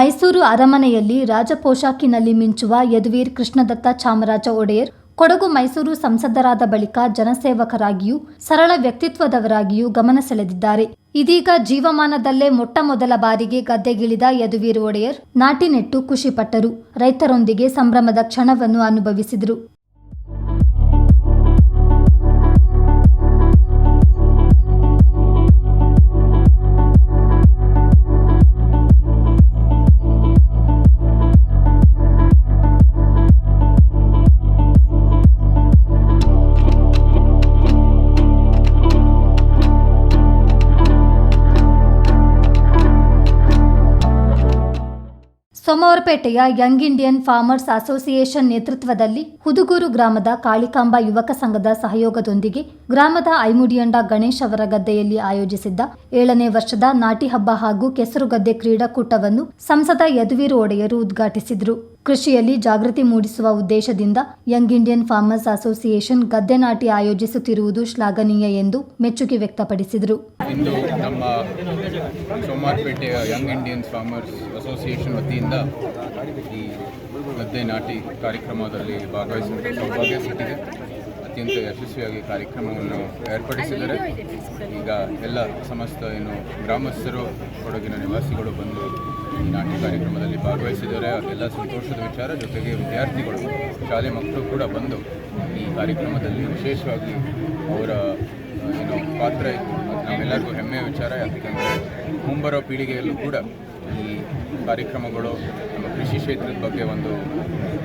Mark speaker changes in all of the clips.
Speaker 1: ಮೈಸೂರು ಅರಮನೆಯಲ್ಲಿ ರಾಜಪೋಷಾಕಿನಲ್ಲಿ ಮಿಂಚುವ ಯದುವೀರ್ ಕೃಷ್ಣದತ್ತ ಚಾಮರಾಜ ಒಡೆಯರ್ ಕೊಡಗು ಮೈಸೂರು ಸಂಸದರಾದ ಬಳಿಕ ಜನಸೇವಕರಾಗಿಯೂ ಸರಳ ವ್ಯಕ್ತಿತ್ವದವರಾಗಿಯೂ ಗಮನ ಸೆಳೆದಿದ್ದಾರೆ ಇದೀಗ ಜೀವಮಾನದಲ್ಲೇ ಮೊಟ್ಟಮೊದಲ ಬಾರಿಗೆ ಗದ್ದೆಗಿಳಿದ ಯದುವೀರ್ ಒಡೆಯರ್ ನಾಟಿ ನೆಟ್ಟು ಖುಷಿಪಟ್ಟರು ರೈತರೊಂದಿಗೆ ಸಂಭ್ರಮದ ಕ್ಷಣವನ್ನು ಅನುಭವಿಸಿದರು
Speaker 2: ಸೋಮವಾರಪೇಟೆಯ ಯಂಗ್ ಇಂಡಿಯನ್ ಫಾರ್ಮರ್ಸ್ ಅಸೋಸಿಯೇಷನ್ ನೇತೃತ್ವದಲ್ಲಿ ಹುದುಗೂರು ಗ್ರಾಮದ ಕಾಳಿಕಾಂಬ ಯುವಕ ಸಂಘದ ಸಹಯೋಗದೊಂದಿಗೆ ಗ್ರಾಮದ ಐಮುಡಿಯಂಡ ಗಣೇಶ್ ಅವರ ಗದ್ದೆಯಲ್ಲಿ ಆಯೋಜಿಸಿದ್ದ ಏಳನೇ ವರ್ಷದ ನಾಟಿ ಹಬ್ಬ ಹಾಗೂ ಕೆಸರುಗದ್ದೆ ಕ್ರೀಡಾಕೂಟವನ್ನು ಸಂಸದ ಯದುವೀರ್ ಒಡೆಯರು ಉದ್ಘಾಟಿಸಿದರು ಕೃಷಿಯಲ್ಲಿ ಜಾಗೃತಿ ಮೂಡಿಸುವ ಉದ್ದೇಶದಿಂದ ಯಂಗ್ ಇಂಡಿಯನ್ ಫಾರ್ಮರ್ಸ್ ಅಸೋಸಿಯೇಷನ್ ಗದ್ದೆ ನಾಟಿ ಆಯೋಜಿಸುತ್ತಿರುವುದು ಶ್ಲಾಘನೀಯ ಎಂದು ಮೆಚ್ಚುಗೆ ವ್ಯಕ್ತಪಡಿಸಿದರು
Speaker 3: ಇಂದು ನಮ್ಮ ಸೋಮಾರ್ಪೇಟೆಯ ಯಂಗ್ ಇಂಡಿಯನ್ ಫಾರ್ಮರ್ಸ್ ಅಸೋಸಿಯೇಷನ್ ವತಿಯಿಂದ ಈ ಗದ್ದೆ ನಾಟಿ ಕಾರ್ಯಕ್ರಮದಲ್ಲಿ ಭಾಗವಹಿಸಿದ ಅತ್ಯಂತ ಯಶಸ್ವಿಯಾಗಿ ಕಾರ್ಯಕ್ರಮವನ್ನು ಏರ್ಪಡಿಸಿದರೆ ಈಗ ಎಲ್ಲ ಸಮಸ್ತ ಏನು ಗ್ರಾಮಸ್ಥರು ಕೊಡಗಿನ ನಿವಾಸಿಗಳು ಬಂದು ಈ ನಾಟ್ಯ ಕಾರ್ಯಕ್ರಮದಲ್ಲಿ ಭಾಗವಹಿಸಿದರೆ ಅದೆಲ್ಲ ಸಂತೋಷದ ವಿಚಾರ ಜೊತೆಗೆ ವಿದ್ಯಾರ್ಥಿಗಳು ಶಾಲೆ ಮಕ್ಕಳು ಕೂಡ ಬಂದು ಈ ಕಾರ್ಯಕ್ರಮದಲ್ಲಿ ವಿಶೇಷವಾಗಿ ಅವರ ಏನು ಪಾತ್ರ ಇತ್ತು ನಾವೆಲ್ಲರಿಗೂ ಹೆಮ್ಮೆಯ ವಿಚಾರ ಯಾಕಂದರೆ ಮುಂಬರೋ ಪೀಳಿಗೆಯಲ್ಲೂ ಕೂಡ ಈ ಕಾರ್ಯಕ್ರಮಗಳು ನಮ್ಮ ಕೃಷಿ ಕ್ಷೇತ್ರದ ಬಗ್ಗೆ ಒಂದು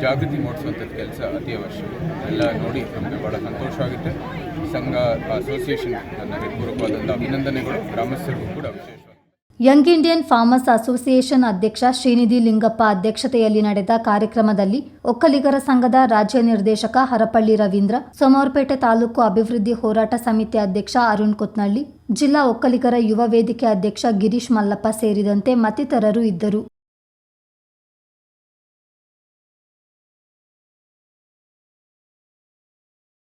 Speaker 3: ಜಾಗೃತಿ ಮೂಡಿಸುವಂಥದ್ದು ಕೆಲಸ ಅತಿ ಅವಶ್ಯ ಎಲ್ಲ ನೋಡಿ ನಮಗೆ ಭಾಳ ಸಂತೋಷ ಆಗುತ್ತೆ ಸಂಘ ಅಸೋಸಿಯೇಷನ್ ನನ್ನ ಪೂರ್ವಕವಾದಂಥ ಅಭಿನಂದನೆಗಳು ಗ್ರಾಮಸ್ಥರಿಗೂ ಕೂಡ ವಿಶೇಷ
Speaker 2: ಯಂಗ್ ಇಂಡಿಯನ್ ಫಾರ್ಮರ್ಸ್ ಅಸೋಸಿಯೇಷನ್ ಅಧ್ಯಕ್ಷ ಶ್ರೀನಿಧಿ ಲಿಂಗಪ್ಪ ಅಧ್ಯಕ್ಷತೆಯಲ್ಲಿ ನಡೆದ ಕಾರ್ಯಕ್ರಮದಲ್ಲಿ ಒಕ್ಕಲಿಗರ ಸಂಘದ ರಾಜ್ಯ ನಿರ್ದೇಶಕ ಹರಪಳ್ಳಿ ರವೀಂದ್ರ ಸೋಮವಾರಪೇಟೆ ತಾಲೂಕು ಅಭಿವೃದ್ಧಿ ಹೋರಾಟ ಸಮಿತಿ ಅಧ್ಯಕ್ಷ ಅರುಣ್ ಕೊತ್ನಳ್ಳಿ ಜಿಲ್ಲಾ ಒಕ್ಕಲಿಗರ ಯುವ ವೇದಿಕೆ ಅಧ್ಯಕ್ಷ ಗಿರೀಶ್ ಮಲ್ಲಪ್ಪ ಸೇರಿದಂತೆ ಮತ್ತಿತರರು ಇದ್ದರು